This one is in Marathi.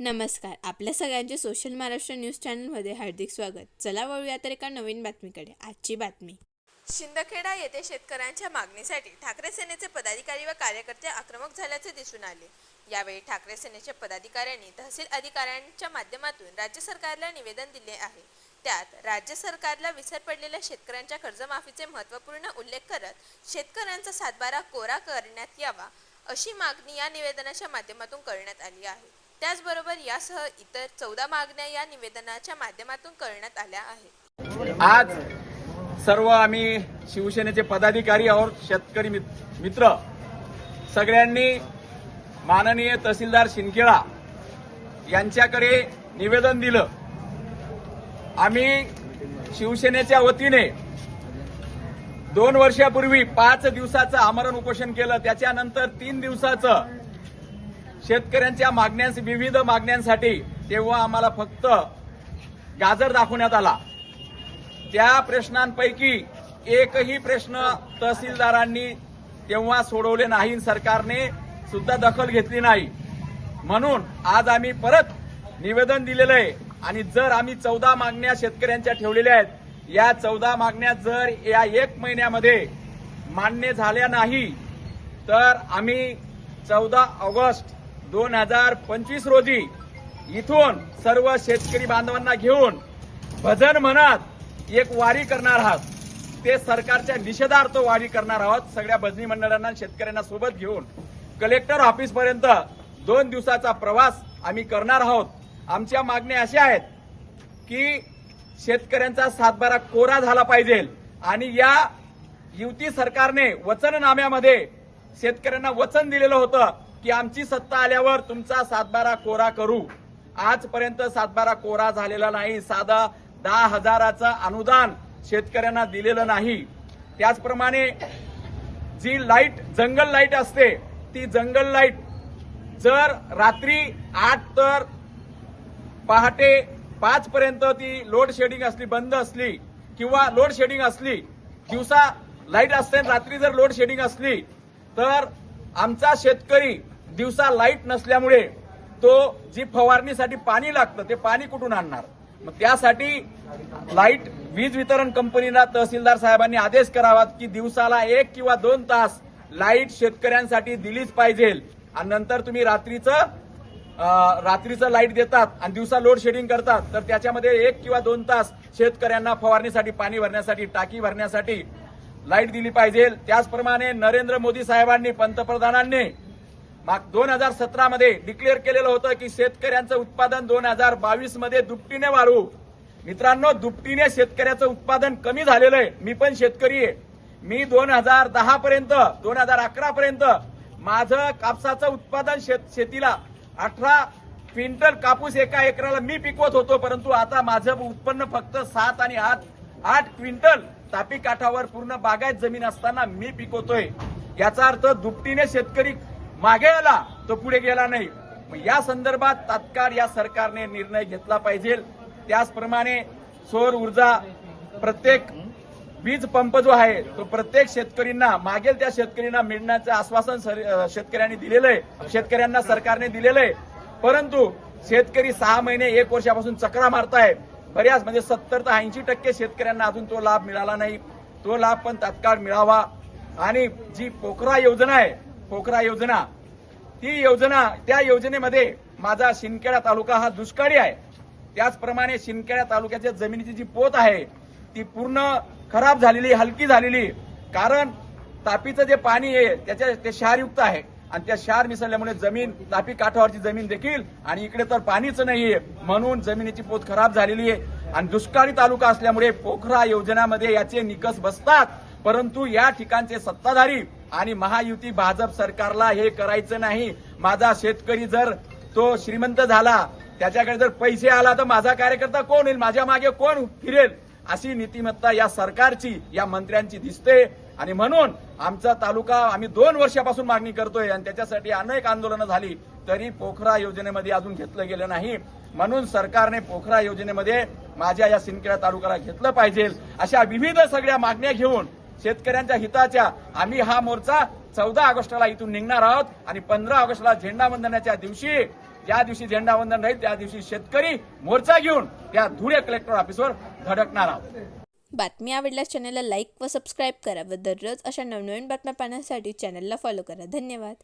नमस्कार. आपल्या सगळ्यांचे सोशल महाराष्ट्र न्यूज चॅनलमध्ये हार्दिक स्वागत. चला वळूया तर एका नवीन बातमीकडे. आजची बातमी. शिंदखेडा येथे शेतकऱ्यांच्या मागणीसाठी ठाकरे सेनेचे पदाधिकारी व कार्यकर्ते आक्रमक झाल्याचे दिसून आले. यावेळी ठाकरे सेनेच्या पदाधिकाऱ्यांनी तहसील अधिकाऱ्यांच्या माध्यमातून राज्य सरकारला निवेदन दिले आहे. त्यात राज्य सरकारला विसर पडलेल्या शेतकऱ्यांच्या कर्जमाफीचे महत्त्वपूर्ण उल्लेख करत शेतकऱ्यांचा सातबारा कोरा करण्यात यावा अशी मागणी या निवेदनाच्या माध्यमातून करण्यात आली आहे. त्याचबरोबर यासह इतर चौदा मागण्या या निवेदनाच्या माध्यमातून करण्यात आल्या आहेत. आज सर्व आम्ही शिवसेनेचे पदाधिकारी और शेतकरी मित्र. सगळ्यांनी माननीय तहसीलदार शिंदखेडा यांच्याकडे निवेदन दिलं. आम्ही शिवसेनेच्या वतीने दोन वर्षापूर्वी पाच दिवसाचं आमरण उपोषण केलं. त्याच्यानंतर तीन दिवसाचं शेतकऱ्यांच्या मागण्या विविध मागण्यांसाठी तेव्हा आम्हाला फक्त गाजर दाखवण्यात आला. त्या प्रश्नांपैकी एकही प्रश्न तहसीलदारांनी तेव्हा सोडवले नाही सरकारने सुद्धा दखल घेतली नाही. म्हणून आज आम्ही परत निवेदन दिलेलं आहे आणि जर आम्ही चौदा मागण्या शेतकऱ्यांच्या ठेवलेल्या आहेत या चौदा मागण्या जर या एक महिन्यामध्ये मान्य झाल्या नाही तर आम्ही चौदा ऑगस्ट दोन हजार पंचवीस रोजी इथून सर्व शेतकरी बांधवांना घेऊन भजन म्हणत एक वारी करणार आहात. ते सरकारच्या निषेधार्थ वारी करणार आहोत. सगळ्या भजनी मंडळांना शेतकऱ्यांना सोबत घेऊन. कलेक्टर ऑफिस पर्यंत दोन दिवसाचा प्रवास आम्ही करणार आहोत. आमच्या मागण्या अशा आहेत की शेतकऱ्यांचा सातबारा कोरा झाला पाहिजे आणि या युती सरकारने वचननाम्यामध्ये शेतकऱ्यांना वचन दिलेलं होतं. की आमची सत्ता आल्यावर तुमचा सातबारा कोरा करू. आजपर्यंत सातबारा कोरा झालेला नाही. साधा दहा हजाराचं अनुदान शेतकऱ्यांना दिलेलं नाही. त्याचप्रमाणे जी लाइट जंगल लाइट असते ती जंगल लाइट जर रात्री आठ तर पहाटे पाच पर्यंत ती लोड शेडिंग असली बंद असली किंवा लोड शेडिंग असली दिवसा लाइट असते आणि रात्री जर लोड शेडिंग असली तर आमचा शेतकरी दिवसा लाइट नसल्यामुळे तो जी फवारणीसाठी पाणी लागतं ते पाणी कुठून आणणार? मग त्यासाठी लाइट वीज वितरण कंपनीला तहसीलदार साहेबांनी आदेश करावा की दिवसाला एक किंवा दोन तास लाइट शेतकऱ्यांसाठी दिलीच पाहिजे. आणि नंतर तुम्ही रात्रीचं रात्रीचं लाइट देतात आणि दिवसा लोड शेडिंग करतात. तर त्याच्यामध्ये एक किंवा दोन तास शेतकऱ्यांना फवारणीसाठी पाणी भरण्यासाठी टाकी भरण्यासाठी लाइट दिली पाहिजे. त्याचप्रमाणे नरेंद्र मोदी साहेबांनी पंतप्रधानांनी माग दोन हजार सतरा मध्ये डिक्लेअर केलेलं होतं की शेतकऱ्यांचं उत्पादन दोन हजार बावीसमध्ये दुपटीने वाढू. मित्रांनो दुपटीने शेतकऱ्याचं उत्पादन कमी झालेलं आहे. मी पण शेतकरी आहे. मी दोन हजार दहा पर्यंत दोन हजार अकरा पर्यंत माझं कापसाचं उत्पादन शेत शेतीला अठरा क्विंटल कापूस एका एकराला मी पिकवत होतो परंतु आता माझं उत्पन्न फक्त सात आणि आठ आठ क्विंटल तापी काठावर पूर्ण बागायत जमीन असताना मी पिकवतोय. याचा अर्थ दुपटीने शेतकरी मागे आला तो पुढे गेला नाही. मग या संदर्भात तात्काळ या सरकारने निर्णय घेतला पाहिजे. त्याचप्रमाणे सौर ऊर्जा प्रत्येक वीज पंप जो आहे तो प्रत्येक शेतकरींना मागेल त्या शेतकऱ्यांना मिळण्याचं आश्वासन सर- शेतकऱ्यांनी दिलेलं आहे शेतकऱ्यांना सरकारने दिलेलं आहे परंतु शेतकरी सहा महिने एक वर्षापासून चक्रा मारताय बऱ्याच म्हणजे सत्तर ते ऐंशी टक्के शेतकऱ्यांना अजून तो लाभ मिळाला नाही. तो लाभ पण तात्काळ मिळावा. आणि जी पोखरा योजना आहे पोखरा योजना. ती योजना त्या योजनेमध्ये माझा शिंदखेडा तालुका हा दुष्काळी आहे. त्याचप्रमाणे शिंदखेडा तालुक्याच्या जमिनीची जी पोत आहे ती पूर्ण खराब झालेली हलकी झालेली. कारण तापीचं जे पाणी आहे त्याच्या ते क्षारयुक्त आहे. आणि त्या क्षार मिसळल्यामुळे जमीन तापी काठावरची जमीन देखील आणि इकडे तर पाणीच नाहीये. म्हणून जमिनीची पोत खराब झालेली आहे. आणि दुष्काळी तालुका असल्यामुळे पोखरा योजनामध्ये याचे निकष बसतात. परंतु या ठिकाणचे सत्ताधारी आणि महायुती भाजप सरकारला हे करायचं नाही. माझा शेतकरी जर तो श्रीमंत झाला त्याच्याकडे जर पैसे आला तर माझा कार्यकर्ता कोण होईल? माझ्या मागे कोण फिरेल? अशी नीतिमत्ता या सरकारची या मंत्र्यांची दिसते. आणि म्हणून आमचा तालुका आम्ही दोन वर्षापासून मागणी करतोय आणि त्याच्यासाठी अनेक आंदोलनं झाली तरी पोखरा योजनेमध्ये अजून घेतलं गेलं नाही. म्हणून सरकारने पोखरा योजनेमध्ये माझ्या या सिंदखेडा तालुक्याला घेतलं पाहिजे. अशा विविध सगळ्या मागण्या घेऊन शेतकऱ्यांच्या हिताच्या आम्ही हा मोर्चा चौदा ऑगस्टला इथून निघणार आहोत आणि पंधरा ऑगस्टला झेंडा वंदनाच्या दिवशी ज्या दिवशी झेंडावंदन राहील त्या दिवशी शेतकरी मोर्चा घेऊन त्या धुळे कलेक्टर ऑफिसवर धडकणार आहोत. बातमी आवडल्यास चॅनलला लाईक व सबस्क्राईब करा व दररोज अशा नवनवीन बातम्या पाहण्यासाठी चॅनलला फॉलो करा. धन्यवाद.